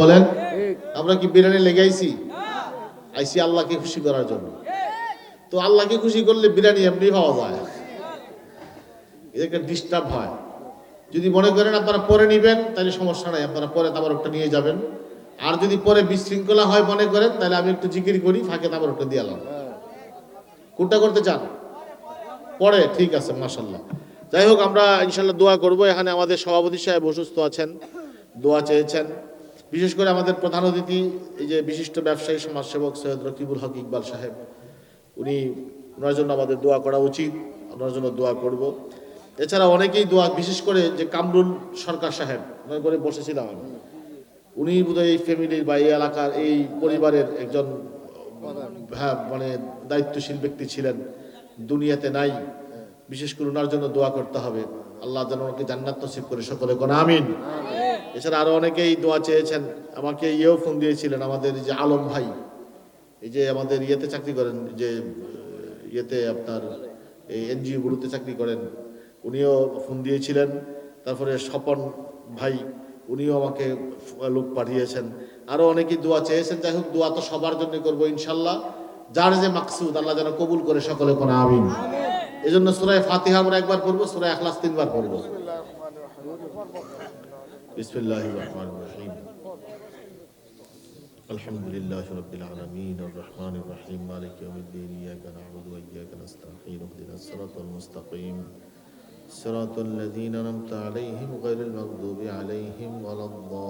বলেন, আমরা কি বিরিয়ানি লেগে আইছি আইসি আল্লাহকে খুশি করার জন্য। তো আল্লাহকে খুশি করলে বিরিয়ানি এমনি পাওয়া যায়। এটা একটা ডিস্টার্ব হয়। যদি মনে করেন আপনারা পরে নিবেন, তাহলে সমস্যা নাই, আপনারা পরে তাবারকটা নিয়ে যাবেন। আর যদি পরে বিশৃঙ্খলা হয় মনে করেন, তাহলে আমি একটু জিকির করি, ফাঁকে তাবারকটা দিয়ে এলাম। কোনটা করতে চান? পরে, ঠিক আছে মাসাল্লাহ যাই হোক, আমরা ইনশাল্লাহ দোয়া করব। এখানে আমাদের সভাপতি সাহেব অসুস্থ আছেন, দোয়া চেয়েছেন। বিশেষ করে আমাদের প্রধান অতিথি, এই যে বিশিষ্ট ব্যবসায়ী সমাজসেবক সৈয়দ রকিবুল হক ইকবাল সাহেব, উনি ওনার জন্য আমাদের দোয়া করা উচিত, ওনার জন্য দোয়া করব। এছাড়া অনেকেই দোয়া, বিশেষ করে যে কামরুল সরকার সাহেব, ওনার করে বসেছিলাম আমি। উনি বোধহয় এই ফ্যামিলির বা এই এলাকার, এই পরিবারের একজন হ্যাঁ মানে দায়িত্বশীল ব্যক্তি ছিলেন। দুনিয়াতে নাই। বিশেষ করে ওনার জন্য দোয়া করতে হবে। আল্লাহ যেন ওনাকে জান্নাত করে সকলে কোন আমিন। এছাড়া আরও অনেকেই দোয়া চেয়েছেন আমাকে ইয়েও ফোন দিয়েছিলেন আমাদের যে আলম ভাই এই যে আমাদের ইয়েতে চাকরি করেন যে ইয়েতে আপনার এই এনজিও গুলোতে চাকরি করেন উনিও ফোন দিয়েছিলেন। তারপরে স্বপন ভাই উনিও আমাকে লোক পাঠিয়েছেন। আরও অনেকেই দোয়া চেয়েছেন যাই হোক দোয়া তো সবার জন্য করব ইনশাল্লাহ। যার যে মাকসুদ আল্লাহ যেন কবুল করে সকলে কোন আমিন। এই জন্য সুরায় ফাতিহা আমরা একবার পড়ব সুরায় আখলাস তিনবার পড়ব। بسم اللہ الرحمن الرحیم الحمد للہ رب العالمین الرحمن الرحیم مالک یوم الدین ایاک نعبد و ایاک اهدنا الصراط المستقیم صراط الذین انعمت علیہم غیر المغضوب علیہم ولا الضالین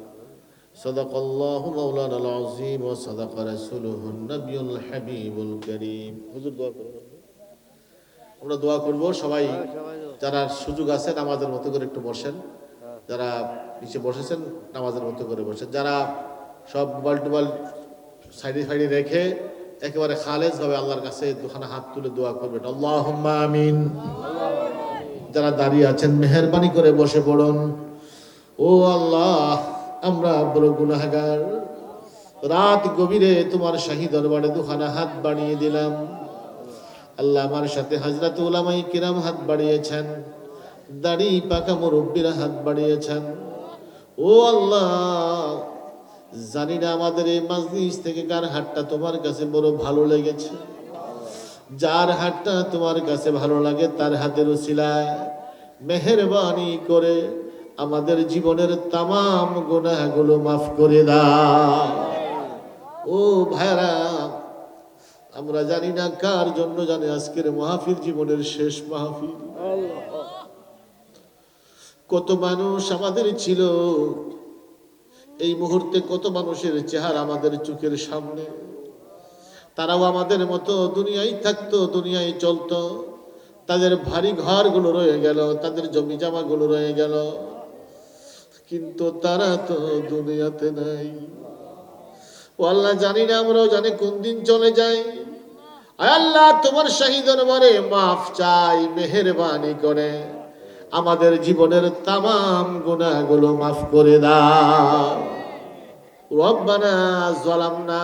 صدق الله مولانا العظيم وصدق رسوله النبي الحبيب الكريم হুজুর দোয়া করুন আমরা দোয়া করব সবাই যারা সুযোগ আছে নামাজের মতো করে একটু বসেন যারা নিচে বসেছেন নামাজের মতো করে বসেন যারা সব মোবাইল টোবাইল সাইডে সাইডে রেখে একেবারে খালেজ ভাবে আল্লাহর কাছে দুখানা হাত তুলে দোয়া করবেন আল্লাহ আমিন যারা দাঁড়িয়ে আছেন মেহরবানি করে বসে পড়ুন ও আল্লাহ আমরা বড় গুনাহগার। রাত গভীরে তোমার শাহী দরবারে দুখানা হাত বাড়িয়ে দিলাম। আল্লাহ আমার সাথে হাজরাত উলামাই কিরাম হাত বাড়িয়েছেন। দাড়ি পাকা মুরব্বীরা হাত বাড়িয়েছেন। ও আল্লাহ, জানি না আমাদের এই মাজলিস থেকে কার হাতটা তোমার কাছে বড় ভালো লেগেছে। যার হাতটা তোমার কাছে ভালো লাগে তার হাতের উসিলায় মেহরবানি করে আমাদের জীবনের তামাম গুনাহগুলো মাফ করে দাও। ও ভাইরা আমরা জানি না কার জন্য জানি আজকের মাহফিল জীবনের শেষ মাহফিল। কত মানুষ আমাদের ছিল, এই মুহূর্তে কত মানুষের চেহারা আমাদের চোখের সামনে। তারাও আমাদের মতো, দুনিয়ায় থাকতো, দুনিয়ায় চলতো। তাদের ভারী ঘরগুলো রয়ে গেল, তাদের জমি জামাগুলো রয়ে গেল। কিন্তু তারা তো দুনিয়াতে নাই ও আল্লাহ জানি না আমরাও জানি কোন দিন চলে যাই আয় আল্লাহ তোমার শাহী দরবারে মাফ চাই মেহেরবানি করে আমাদের জীবনের তামাম গুনাহগুলো মাফ করে দাও রব্বানা জালামনা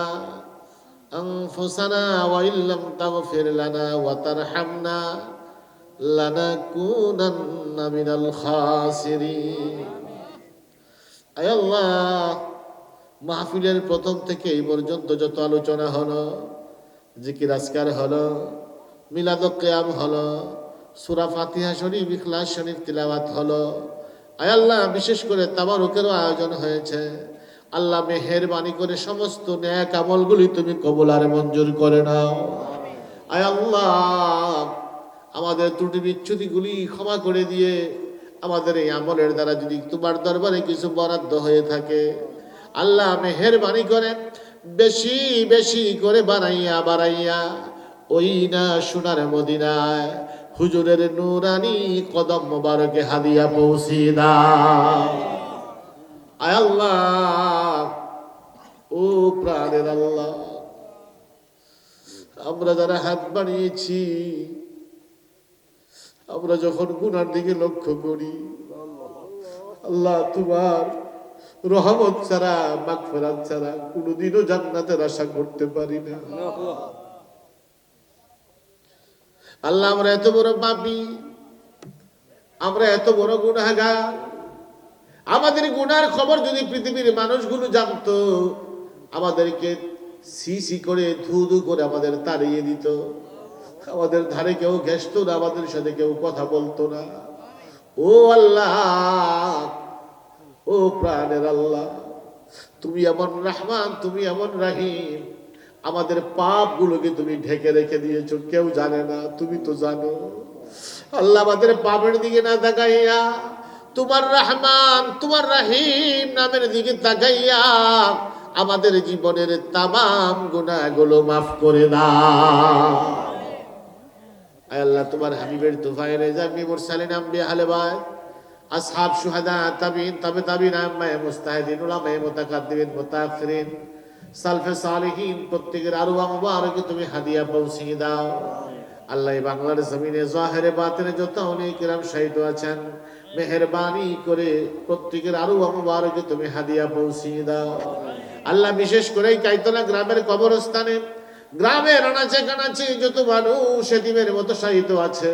أنفسنا وإن لم تغفر لنا وترحمنا لنكونن من الخاسرين আয় আল্লাহ, মাহফিলের প্রথম থেকে এই পর্যন্ত যত আলোচনা হলো, জিকির আজকার হলো, মিলাদ কেয়াম হলো, সুরা ফাতিহা শরীফ, ইখলাস শরীফ তিলাওয়াত হলো। আয় আল্লাহ, বিশেষ করে তাবারুকেরও আয়োজন হয়েছে। আল্লাহ মেহেরবানি করে সমস্ত ন্যাক আমলগুলি তুমি কবুল আর মঞ্জুর করে নাও। আয় আল্লাহ, আমাদের ত্রুটি বিচ্ছুতিগুলি ক্ষমা করে দিয়ে আমাদের এই আমলের দ্বারা যদি তোমার দরবারে কিছু বরাদ্দ হয়ে থাকে, আল্লাহ মেহেরবানি করে বেশি বেশি করে বানাইয়া, বাড়াইয়া, ওই না সোনার মদিনায় হুজুরের নুরানি কদম মোবারকে হাদিয়া পৌঁছিয়ে দাও। আয় আল্লাহ, ও প্রাণের আল্লাহ, আমরা যারা হাত বাড়িয়েছি আমরা যখন গুনার দিকে লক্ষ্য করি, আল্লাহ তোমার রহমত ছাড়া, মাগফেরাত ছাড়া কোনোদিনও জান্নাতের আশা করতে পারি না। আল্লাহ, আমরা এত বড় পাপি, আমরা এত বড় গুনাহগার। আমাদের গুনার খবর যদি পৃথিবীর মানুষগুলো জানতো, আমাদেরকে সি সি করে, ধু ধু করে আমাদের তাড়িয়ে দিত। আমাদের ধারে কেউ ঘেসত না, আমাদের সাথে কেউ কথা বলতো না। ও আল্লাহ, ও প্রাণের আল্লাহ, তুমি এমন রহমান, তুমি এমন রাহিম। আমাদের পাপ গুলোকে তুমি ঢেকে রেখে দিয়েছ, কেউ জানে না, তুমি তো জানো। আল্লাহ আমাদের পাপের দিকে না তাকাইয়া, তোমার রহমান, তোমার রাহিম নামের দিকে তাকাইয়া আমাদের জীবনের তামাম গুণাগুলো মাফ করে আয় আল্লাহ, তোমার হাবিবের তুফায় রেজা মি মুরসালিন আম্বিয়া আহলে বাইত। আসহাব শুহাদা তাবিন তবে তাবিন আম্মায়ে মুস্তাহিদিন, উলামায়ে মুতাকাদ্দিমিন মুতাআখিরিন, সালফে সালিহিন, প্রত্যেকের আরওয়া মুবারকে তুমি হাদিয়া পৌঁছিয়ে দাও। আল্লাহ বাংলার জমিনে জাহেরে বাতিনে যত অনেক কিরাম শহীদ আছেন, মেহেরবানি করে প্রত্যেকের আরও মুবারকে তুমি হাদিয়া পৌঁছিয়ে দাও। আল্লাহ বিশেষ করে কাইতলা গ্রামের কবরস্থানে গ্রামের আনাচে কানাচে যত মানুষ এতিমের মতো সাহিত্য আছে,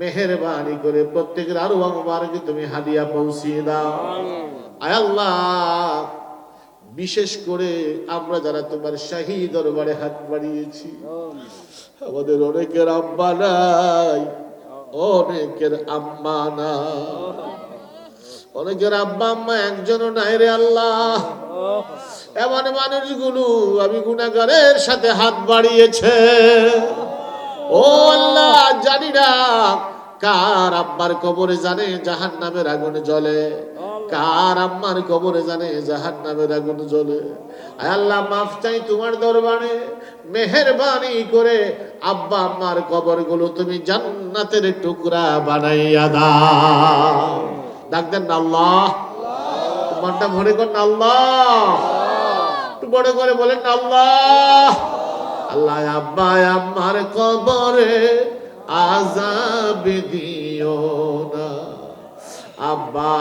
মেহেরবানি করে প্রত্যেকের আরও মুবারকে তুমি হাদিয়া পৌঁছিয়ে দাও। আয় আল্লাহ, বিশেষ করে আমরা যারা তোমার শাহী দরবারে হাত বাড়িয়েছি, আমাদের অনেকের আব্বা নাই, অনেকের আম্মা না অনেকের আব্বা আম্মা একজনও নাই রে আল্লাহ। এমন মানুষগুলো আমি গুণাগারের সাথে হাত বাড়িয়েছে। ও আল্লাহ, জানি না কার আব্বার কবরে জানে জাহান নামের আগুন জ্বলে, কার আম্মার কবরে জানে জাহান নামের আগুন জ্বলে। আল্লাহ, মাফ চাই তোমার দরবারে, মেহেরবানি করে আব্বা আম্মার কবরগুলো তুমি জান্নাতের টুকরা বানাইয়া দাও। ডাক দেন আল্লাহ। মনটা ভরে কর আল্লাহ। একটু বড় করে বলেন, আল্লাহ। আল্লাহ আব্বা আমার কবরে আজাব দিও না। আব্বা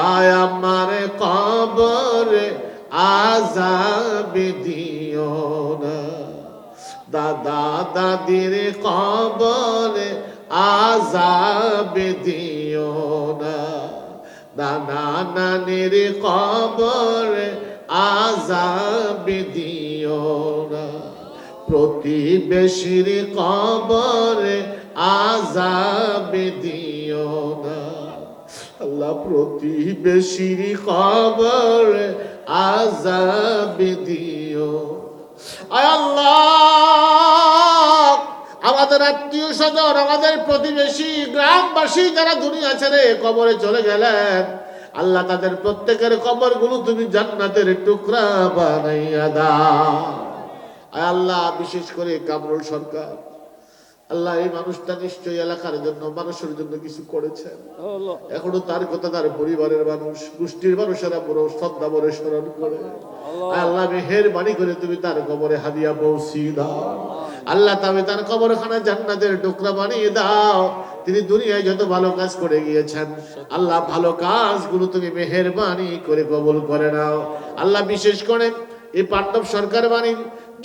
আমার কবরে আজাব দিও না। দাদা, দাদির কবরে আজাব দিও না। নানা, নানির কবরে আজাব দিও না। প্রতিবেশীর কবরে আজাব দিও না। আল্লাহ, প্রতিবেশীর কবরে আজাব দিও। আল্লাহ, আমাদের আত্মীয় স্বজন, আমাদের প্রতিবেশী, গ্রামবাসী যারা দুনিয়া ছেড়ে কবরে চলে গেলেন আল্লাহ তাদের প্রত্যেকের কবরগুলো তুমি জান্নাতের টুকরা বানাইয়া দাও। আল্লাহ বিশেষ করে কামরুল সরকার। আল্লাহ এই মানুষটা নিশ্চয়ই এলাকার জন্য মানুষের জন্য কিছু করেছেন এখনও তার কথা তার পরিবারের মানুষ গোষ্ঠীর মানুষেরা বড় শ্রদ্ধা বড় স্মরণ করে। আল্লাহ। মেহের বাণী করে তুমি তার কবরে হাদিয়া পৌঁছি দাও। আল্লাহ। তবে তার কবরখানা জান্নাতের টুকরা বানিয়ে দাও। তিনি দুনিয়ায় যত ভালো কাজ করে গিয়েছেন, আল্লাহ ভালো কাজগুলো তুমি মেহরবানি করে কবল করে নাও। আল্লাহ বিশেষ করে এই পাণ্ডব সরকার বাণী,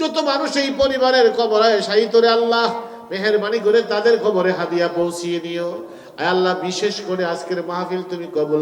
যত মানুষ এই পরিবারের কবরায় সাহিত্যরে আল্লাহ, মেহরবানি করে তাদের খবরে হাদিয়া পৌঁছিয়ে দিও। আল্লাহ বিশেষ করে আজকের মাহফিল তুমি কবল